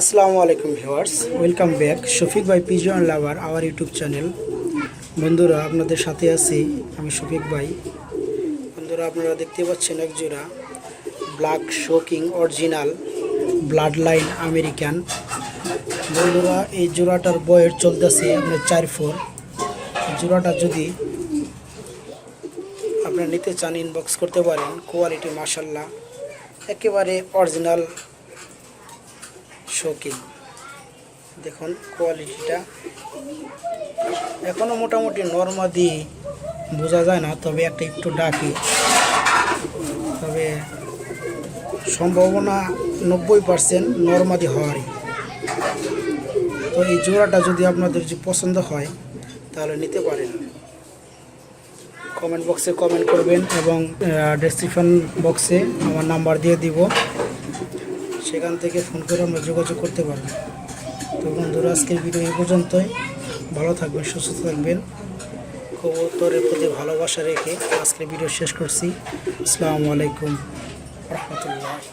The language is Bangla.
আসসালামু আলাইকুম ভিউয়ার্স, ওয়েলকাম ব্যাক। শফিক ভাই, pigeon lover, our YouTube channel. বন্ধুরা, আপনাদের সাথে আছি আমি শফিক ভাই। বন্ধুরা, আপনারা দেখতে পাচ্ছেন এক জোড়া black shocking original blood line American বন্ধুরা, এই জোড়াটার বয়স চলতেছে আপনার চার ফোর। জোড়াটা যদি আপনারা নিতে চান ইনবক্স করতে পারেন। কোয়ালিটি মাসাল্লাহ একেবারে অরিজিনাল শৌখিন। দেখুন কোয়ালিটিটা এখনও মোটামুটি নর্মাদি বোঝা যায় না, তবে একটা একটু ডাকি। তবে সম্ভাবনা নব্বই পার্সেন্ট নর্মাদি হওয়ারই। তো এই জোড়াটা যদি আপনাদের যদি পছন্দ হয়, তাহলে নিতে পারেন। কমেন্ট বক্সে কমেন্ট করবেন এবং ডেসক্রিপশন বক্সে আমার নাম্বার দিয়ে দিব। সেখান থেকে ফোন করে আমরা যোগাযোগ করতে পারব। তো বন্ধুরা, আজকের ভিডিও এই পর্যন্তই। ভালো থাকবেন, সুস্থ থাকবেন। কবুতরের প্রতি ভালোবাসা রেখে আজকের ভিডিও শেষ করছি। আসসালামু আলাইকুম। রহমতুল্লাহ।